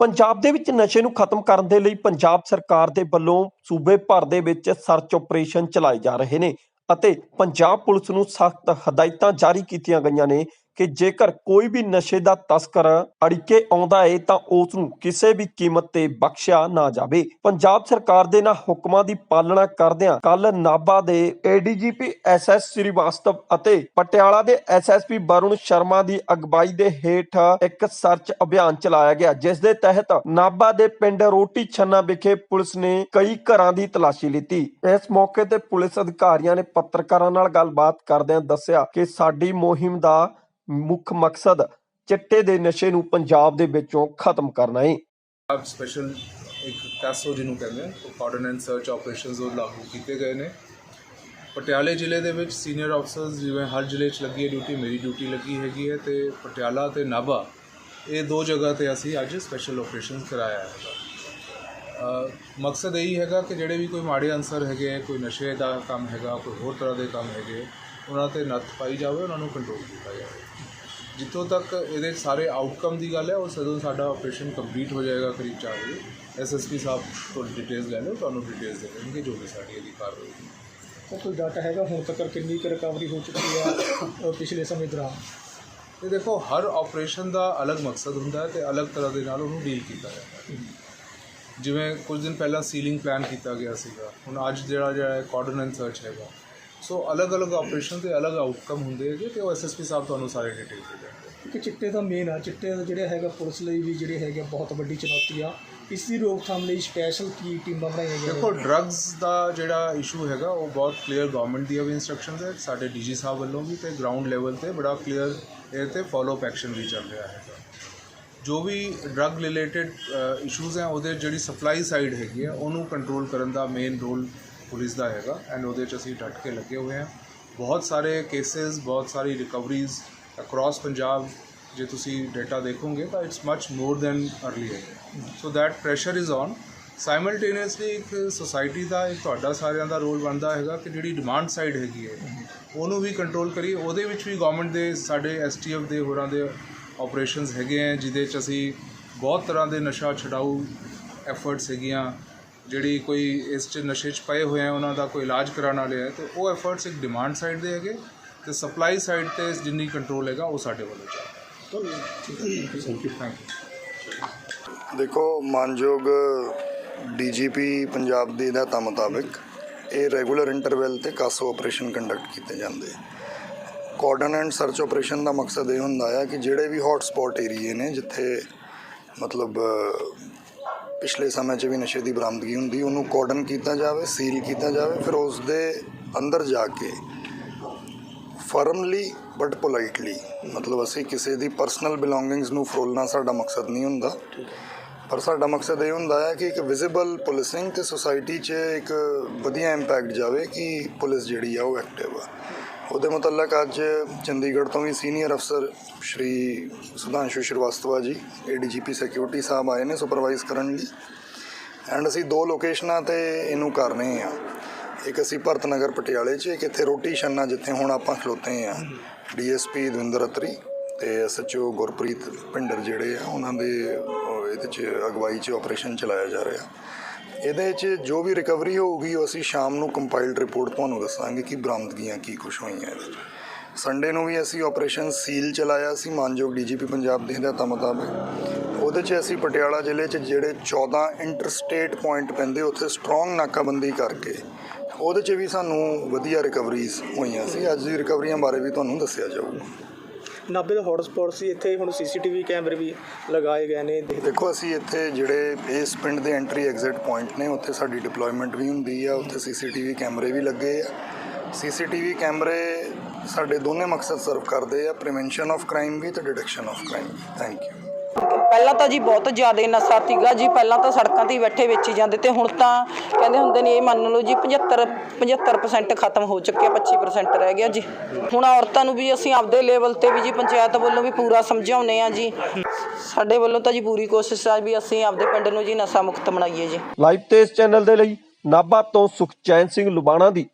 ਪੰਜਾਬ ਦੇ ਵਿੱਚ ਨਸ਼ੇ ਨੂੰ ਖਤਮ ਕਰਨ ਦੇ ਲਈ ਪੰਜਾਬ ਸਰਕਾਰ ਦੇ ਵੱਲੋਂ ਸੂਬੇ ਭਰ ਦੇ ਵਿੱਚ ਸਰਚ ਆਪਰੇਸ਼ਨ ਚਲਾਏ ਜਾ ਰਹੇ ਨੇ ਅਤੇ ਪੰਜਾਬ ਪੁਲਿਸ ਨੂੰ ਸਖਤ ਹਦਾਇਤਾਂ ਜਾਰੀ ਕੀਤੀਆਂ ਗਈਆਂ ਨੇ। ਕਿ ਜੇਕਰ ਕੋਈ ਵੀ ਨਸ਼ੇ ਦਾ ਤਸਕਰ ਅੜਿੱਕੇ ਆਉਂਦਾ ਹੈ ਤਾਂ ਉਸ ਨੂੰ ਕਿਸੇ ਵੀ ਕੀਮਤ ਤੇ ਬਖਸ਼ਿਆ ਨਾ ਜਾਵੇ। ਪੰਜਾਬ ਸਰਕਾਰ ਦੇ ਨਾ ਹੁਕਮਾਂ ਦੀ ਪਾਲਣਾ ਕਰਦਿਆਂ ਕੱਲ ਨਾਭਾ ਦੇ ਏਡੀਜੀਪੀ ਐਸਐਸ ਸ੍ਰੀਵਾਸਤਵ ਅਤੇ ਪਟਿਆਲਾ ਦੇ ਐਸਐਸਪੀ ਵਰੁਣ ਸ਼ਰਮਾ ਦੀ ਅਗਵਾਈ ਦੇ ਹੇਠ ਇੱਕ ਸਰਚ ਅਭਿਆਨ ਚਲਾਇਆ ਗਿਆ, ਜਿਸ ਦੇ ਤਹਿਤ ਨਾਭਾ ਦੇ ਪਿੰਡ ਰੋਟੀ ਛੰਨਾ ਵਿਖੇ ਪੁਲਿਸ ਨੇ ਕਈ ਘਰਾਂ ਦੀ ਤਲਾਸ਼ੀ ਲਿੱਤੀ। ਇਸ ਮੌਕੇ ਤੇ ਪੁਲਿਸ ਅਧਿਕਾਰੀਆਂ ਨੇ ਪੱਤਰਕਾਰਾਂ ਨਾਲ ਗੱਲਬਾਤ ਕਰਦਿਆਂ ਦੱਸਿਆ ਕਿ ਸਾਡੀ ਮੁਹਿੰਮ ਦਾ ਮੁੱਖ ਮਕਸਦ ਚਿੱਟੇ ਦੇ ਨਸ਼ੇ ਨੂੰ ਪੰਜਾਬ ਦੇ ਵਿੱਚੋਂ ਖਤਮ ਕਰਨਾ ਹੈ ਆਪ ਸਪੈਸ਼ਲ ਇੱਕ ਕਾਸੋ ਜਿਹਨੂੰ ਕਹਿੰਦੇ ਆ ਕਾਰਡਨ ਐਂਡ ਸਰਚ ਆਪਰੇਸ਼ਨਸ ਉਹ ਲਾਗੂ ਕੀਤੇ ਗਏ ਨੇ। ਪਟਿਆਲੇ ਜ਼ਿਲ੍ਹੇ ਦੇ ਵਿੱਚ ਸੀਨੀਅਰ ਅਫਸਰਸ ਜਿਵੇਂ ਹਰ ਜ਼ਿਲ੍ਹੇ 'ਚ ਲੱਗੀ ਹੈ ਡਿਊਟੀ ਮੇਰੀ ਡਿਊਟੀ ਲੱਗੀ ਹੈਗੀ ਹੈ ਤੇ ਪਟਿਆਲਾ ਤੇ ਨਾਭਾ, ਇਹ ਦੋ ਜਗ੍ਹਾ ਤੇ ਅਸੀਂ ਅੱਜ ਸਪੈਸ਼ਲ ਆਪਰੇਸ਼ਨਸ ਕਰਾਇਆ ਹੈਗਾ ਮਕਸਦ ਇਹੀ ਹੈਗਾ ਕਿ ਜਿਹੜੇ ਵੀ ਕੋਈ ਮਾੜੇ ਅਨਸਰ ਹੈਗੇ ਕੋਈ ਨਸ਼ੇ ਦਾ ਕੰਮ ਹੈਗਾ, ਕੋਈ ਹੋਰ ਤਰ੍ਹਾਂ ਦੇ ਕੰਮ ਹੈਗੇ ਉਹਨਾਂ ਤੇ ਨੱਥ ਪਾਈ ਜਾਵੇ ਉਹਨਾਂ ਨੂੰ ਕੰਟਰੋਲ ਕੀਤਾ ਜਾਵੇ। ਜਿੱਥੋਂ ਤੱਕ ਇਹਦੇ ਸਾਰੇ ਆਊਟਕਮ ਦੀ ਗੱਲ ਹੈ ਉਹ ਜਦੋਂ ਸਾਡਾ ਆਪਰੇਸ਼ਨ ਕੰਪਲੀਟ ਹੋ ਜਾਏਗਾ ਕਰੀਬ 4 ਵਜੇ। ਐਸਐਸਪੀ ਸਾਹਿਬ ਤੋਂ ਡਿਟੇਲਸ ਲੈ ਲਓ ਤੁਹਾਨੂੰ ਡਿਟੇਲਸ ਦੇ ਦੇਣਗੇ ਜੋ ਵੀ ਸਾਡੀ ਇਹਦੀ ਕਾਰਵਾਈ ਤਾਂ ਕੋਈ ਡਾਟਾ ਹੈਗਾ ਹੁਣ ਤੱਕ ਕਿੰਨੀ ਕੁ ਰਿਕਵਰੀ ਹੋ ਚੁੱਕੀ ਆ ਪਿਛਲੇ ਸਮੇਂ ਦੌਰਾਨ? ਤੇ ਦੇਖੋ ਹਰ ਆਪਰੇਸ਼ਨ ਦਾ ਅਲੱਗ ਮਕਸਦ ਹੁੰਦਾ ਹੈ ਤੇ ਅਲੱਗ ਤਰ੍ਹਾਂ ਦੇ ਨਾਲ ਉਹਨੂੰ ਡੀਲ ਕੀਤਾ ਜਾਂਦਾ ਹੈ। ਜਿਵੇਂ ਕੁਝ ਦਿਨ ਪਹਿਲਾਂ ਸੀਲਿੰਗ ਪਲਾਨ ਕੀਤਾ ਗਿਆ ਸੀਗਾ ਹੁਣ ਅੱਜ ਜਿਹੜਾ ਜਿਹੜਾ ਕਾਰਡਨ ਐਂਡ ਸਰਚ ਹੈਗਾ ਸੋ ਅਲੱਗ-ਅਲੱਗ ਆਪਰੇਸ਼ਨ ਤੇ ਅਲੱਗ ਆਊਟਕਮ ਹੁੰਦੇ ਹੈਗੇ ਤੇ ਉਹ ਐਸਐਸਪੀ ਸਾਹਿਬ ਤੁਹਾਨੂੰ ਸਾਰੇ ਡਿਟੇਲ ਦੇ ਦੇਣਗੇ। ਕਿ ਚਿੱਟੇ ਦਾ ਮੇਨ ਆ ਚਿੱਟੇ ਦਾ ਜਿਹੜਾ ਹੈਗਾ ਪੁਲਿਸ ਲਈ ਵੀ ਜਿਹੜੇ ਹੈਗੇ ਬਹੁਤ ਵੱਡੀ ਚੁਣੌਤੀ ਆ। ਇਸ ਦੀ ਰੋਕਥਾਮ ਲਈ ਸਪੈਸ਼ਲ ਕੀ ਟੀਮਾਂ ਬਣਾਈਆਂ ਗਈਆਂ ਦੇਖੋ ਡਰੱਗਸ ਦਾ ਜਿਹੜਾ ਇਸ਼ੂ ਹੈਗਾ ਉਹ ਬਹੁਤ ਕਲੀਅਰ ਗਵਰਨਮੈਂਟ ਦੀਆਂ ਵੀ ਇਨਸਟਰਕਸ਼ਨਸ ਹੈ ਸਾਡੇ ਡੀਜੀ ਸਾਹਿਬ ਵੱਲੋਂ ਵੀ ਤੇ ਗਰਾਊਂਡ ਲੈਵਲ ਤੇ ਬੜਾ ਕਲੀਅਰ ਇਹ ਤੇ ਫਾਲੋਅਪ ਐਕਸ਼ਨ ਵੀ ਚੱਲ ਰਿਹਾ ਹੈਗਾ। ਜੋ ਵੀ ਡਰੱਗ ਰਿਲੇਟਡ ਇਸ਼ੂਜ਼ ਹੈ ਉਹਦੇ ਜਿਹੜੀ ਸਪਲਾਈ ਸਾਈਡ ਹੈਗੀ ਹੈ ਉਹਨੂੰ ਕੰਟਰੋਲ ਕਰਨ ਦਾ ਮੇਨ ਰੋਲ ਪੁਲਿਸ ਦਾ ਹੈਗਾ ਐਂਡ ਉਹਦੇ 'ਚ ਅਸੀਂ ਡਟ ਕੇ ਲੱਗੇ ਹੋਏ ਹਾਂ। ਬਹੁਤ ਸਾਰੇ ਕੇसेस ਬਹੁਤ ਸਾਰੀ ਰਿਕਵਰੀਜ਼ ਅਕ੍ਰੋਸ ਪੰਜਾਬ, ਜੇ ਤੁਸੀਂ ਡਾਟਾ ਦੇਖੋਗੇ ਤਾਂ it's much more than earlier so that pressure is on simultaneously ਇੱਕ ਸੋਸਾਇਟੀ ਦਾ, ਇੱਕ ਤੁਹਾਡਾ ਸਾਰਿਆਂ ਦਾ ਰੋਲ ਬਣਦਾ ਹੈਗਾ ਕਿ ਜਿਹੜੀ ਡਿਮਾਂਡ ਸਾਈਡ ਹੈਗੀ ਹੈ, ਉਹਨੂੰ ਵੀ ਕੰਟਰੋਲ ਕਰੀਏ। ਉਹਦੇ ਵਿੱਚ ਵੀ ਗਵਰਨਮੈਂਟ ਦੇ, ਸਾਡੇ ਐਸਟੀਐਫ ਦੇ ਹੋਰਾਂ ਦੇ ਆਪਰੇਸ਼ਨਸ ਹੈਗੇ ਹੈ ਜਿਹਦੇ 'ਚ ਅਸੀਂ ਬਹੁਤ ਤਰ੍ਹਾਂ ਦੇ ਨਸ਼ਾ ਛਡਾਊ ਐਫਰਟਸ ਹੈਗੀਆਂ। ਜਿਹੜੀ ਕੋਈ ਇਸ 'ਚ ਨਸ਼ੇ 'ਚ ਪਏ ਹੋਏ ਆ ਉਹਨਾਂ ਦਾ ਕੋਈ ਇਲਾਜ ਕਰਾਉਣ ਵਾਲੇ ਹੈ ਤੇ ਉਹ ਐਫਰਟਸ ਇੱਕ ਡਿਮਾਂਡ ਸਾਈਡ ਦੇ ਹੈਗੇ ਤੇ ਸਪਲਾਈ ਸਾਈਡ ਤੇ ਜਿੰਨੀ ਕੰਟਰੋਲ ਹੈਗਾ ਉਹ ਸਾਡੇ ਵੱਲੋਂ ਚੱਲ ਰਿਹਾ। ਥੈਂਕ ਯੂ ਥੈਂਕ ਯੂ ਦੇਖੋ ਮਾਨਯੋਗ ਡੀਜੀਪੀ ਪੰਜਾਬ ਦੇ ਹਦਾਇਤਾਂ ਮੁਤਾਬਕ ਇਹ ਰੈਗੂਲਰ ਇੰਟਰਵੈਲ ਤੇ ਕਾਸੋ ਆਪਰੇਸ਼ਨ ਕੰਡਕਟ ਕੀਤੇ ਜਾਂਦੇ ਕੋਆਰਡਨ ਐਂਡ ਸਰਚ ਆਪਰੇਸ਼ਨ ਦਾ ਮਕਸਦ ਇਹ ਹੁੰਦਾ ਹੈ ਕਿ ਜਿਹੜੇ ਵੀ ਹੌਟ ਸਪੌਟ ਏਰੀਏ ਨੇ ਜਿੱਥੇ ਮਤਲਬ ਪਿਛਲੇ ਸਮੇਂ 'ਚ ਵੀ ਨਸ਼ੇ ਦੀ ਬਰਾਮਦਗੀ ਹੁੰਦੀ ਉਹਨੂੰ ਕੋਆਰਡਨ ਕੀਤਾ ਜਾਵੇ ਸੀਲ ਕੀਤਾ ਜਾਵੇ ਫਿਰ ਉਸ ਦੇ ਅੰਦਰ ਜਾ ਕੇ ਫਰਮਲੀ ਬਟ ਪੋਲਾਈਟਲੀ ਮਤਲਬ ਅਸੀਂ ਕਿਸੇ ਦੀ ਪਰਸਨਲ ਬਿਲੋਂਗਿੰਗਸ ਨੂੰ ਫਰੋਲਣਾ ਸਾਡਾ ਮਕਸਦ ਨਹੀਂ ਹੁੰਦਾ। ਪਰ ਸਾਡਾ ਮਕਸਦ ਇਹ ਹੁੰਦਾ ਹੈ ਕਿ ਇੱਕ ਵਿਜ਼ੀਬਲ ਪੁਲਿਸਿੰਗ ਤੇ ਸੋਸਾਇਟੀ 'ਚ ਇੱਕ ਵਧੀਆ ਇੰਪੈਕਟ ਜਾਵੇ ਕਿ ਪੁਲਿਸ ਜਿਹੜੀ ਆ ਉਹ ਐਕਟਿਵ ਆ। ਉਹਦੇ ਮੁਤਲਕ ਅੱਜ ਚੰਡੀਗੜ੍ਹ ਤੋਂ ਵੀ ਸੀਨੀਅਰ ਅਫਸਰ ਸ਼੍ਰੀ ਸੁਧਾਂਸ਼ੂ ਸ਼੍ਰੀਵਾਸਤਵਾ ਜੀ ਏਡੀਜੀਪੀ ਸਿਕਿਉਰਿਟੀ ਸਾਹਿਬ ਆਏ ਨੇ ਸੁਪਰਵਾਈਜ਼ ਕਰਨ ਲਈ। ਐਂਡ ਅਸੀਂ ਦੋ ਲੋਕੇਸ਼ਨਾਂ ਤੇ ਇਹਨੂੰ ਕਰ ਰਹੇ ਆ ਇੱਕ ਅਸੀਂ ਭਰਤ ਨਗਰ ਪਟਿਆਲੇ 'ਚ, ਇੱਕ ਇੱਥੇ ਰੋਟੀ ਛੰਨਾ ਜਿੱਥੇ ਹੁਣ ਆਪਾਂ ਖਲੋਤੇ ਆ ਡੀਐਸਪੀ ਦਵਿੰਦਰ ਅਤਰੀ ਤੇ ਐਸਐਚਓ ਗੁਰਪ੍ਰੀਤ ਪਿੰਡਰ ਜਿਹੜੇ ਆ, ਉਹਨਾਂ ਦੇ ਇਹਦੇ 'ਚ ਅਗਵਾਈ 'ਚ ਆਪਰੇਸ਼ਨ ਚਲਾਇਆ ਜਾ ਰਿਹਾ। ਇਹਦੇ 'ਚ ਜੋ ਵੀ ਰਿਕਵਰੀ ਹੋਊਗੀ, ਉਹ ਅਸੀਂ ਸ਼ਾਮ ਨੂੰ ਕੰਪਾਈਲਡ ਰਿਪੋਰਟ ਤੁਹਾਨੂੰ ਦੱਸਾਂਗੇ ਕਿ ਬਰਾਮਦਗੀਆਂ ਕੀ ਕੁਝ ਹੋਈਆਂ ਇਹਦੇ 'ਚ ਸੰਡੇ ਨੂੰ ਵੀ ਅਸੀਂ ਆਪਰੇਸ਼ਨ ਸੀਲ ਚਲਾਇਆ ਸੀ, ਮਾਨਯੋਗ ਡੀਜੀਪੀ ਪੰਜਾਬ ਦੇ ਹਦਾਇਤਾਂ ਮੁਤਾਬਕ। ਉਹਦੇ 'ਚ ਅਸੀਂ ਪਟਿਆਲਾ ਜ਼ਿਲ੍ਹੇ 'ਚ ਜਿਹੜੇ 14 ਇੰਟਰਸਟੇਟ ਪੁਆਇੰਟ ਪੈਂਦੇ, ਉੱਥੇ ਸਟਰੋਂਗ ਨਾਕਾਬੰਦੀ ਕਰਕੇ ਉਹਦੇ 'ਚ ਵੀ ਸਾਨੂੰ ਵਧੀਆ ਰਿਕਵਰੀਜ਼ ਹੋਈਆਂ ਸੀ। ਅੱਜ ਦੀ ਰਿਕਵਰੀਆਂ ਬਾਰੇ ਵੀ ਤੁਹਾਨੂੰ ਦੱਸਿਆ ਜਾਊਗਾ। ਨਾਭੇ ਦਾ ਹੌਟਸਪੌਟ ਸੀ, ਇੱਥੇ ਹੁਣ ਸੀਸੀਟੀਵੀ ਕੈਮਰੇ ਵੀ ਲਗਾਏ ਗਏ ਨੇ ਦੇਖੋ, ਅਸੀਂ ਇੱਥੇ ਜਿਹੜੇ ਇਸ ਪਿੰਡ ਦੇ ਐਂਟਰੀ ਐਗਜ਼ਿਟ ਪੁਆਇੰਟ ਨੇ, ਉੱਥੇ ਸਾਡੀ ਡਿਪਲੋਇਮੈਂਟ ਵੀ ਹੁੰਦੀ ਆ, ਉੱਥੇ ਸੀਸੀਟੀਵੀ ਕੈਮਰੇ ਵੀ ਲੱਗੇ ਆ। ਸੀਸੀਟੀਵੀ ਕੈਮਰੇ ਸਾਡੇ ਦੋਨੇ ਮਕਸਦ ਸਰਵ ਕਰਦੇ ਆ ਪ੍ਰੀਵੈਂਸ਼ਨ ਆਫ ਕ੍ਰਾਈਮ ਵੀ ਤੇ detection of crime thank you ਪਹਿਲਾਂ ਤਾਂ ਜੀ ਬਹੁਤ ਜ਼ਿਆਦਾ ਨਸ਼ਾ ਸੀਗਾ ਜੀ, ਪਹਿਲਾਂ ਤਾਂ ਸੜਕਾਂ ਤੇ ਹੀ ਬੈਠੇ ਵੇਚੀ ਜਾਂਦੇ ਤੇ ਹੁਣ ਤਾਂ ਕਹਿੰਦੇ ਹੁੰਦੇ ਨੇ ਇਹ ਮੰਨ ਲਓ ਜੀ 75 75% ਖਤਮ ਹੋ ਚੁੱਕਿਆ 25% ਰਹਿ ਗਿਆ ਜੀ। ਹੁਣ ਔਰਤਾਂ ਨੂੰ ਵੀ ਅਸੀਂ ਆਪਦੇ ਲੈਵਲ ਤੇ ਵੀ ਜੀ ਪੰਚਾਇਤ ਵੱਲੋਂ ਵੀ ਪੂਰਾ ਸਮਝਾਉਨੇ ਆ ਜੀ। ਸਾਡੇ ਵੱਲੋਂ ਤਾਂ ਜੀ ਪੂਰੀ ਕੋਸ਼ਿਸ਼ ਆ ਵੀ ਅਸੀਂ ਆਪਦੇ ਪਿੰਡ ਨੂੰ ਜੀ ਨਸ਼ਾ ਮੁਕਤ ਬਣਾਈਏ ਜੀ। ਲਾਈਵ ਤੇ ਇਸ ਚੈਨਲ ਦੇ ਲਈ ਨਾਭਾ ਤੋਂ ਸੁਖਚੈਨ ਸਿੰਘ ਲੁਬਾਣਾ ਦੀ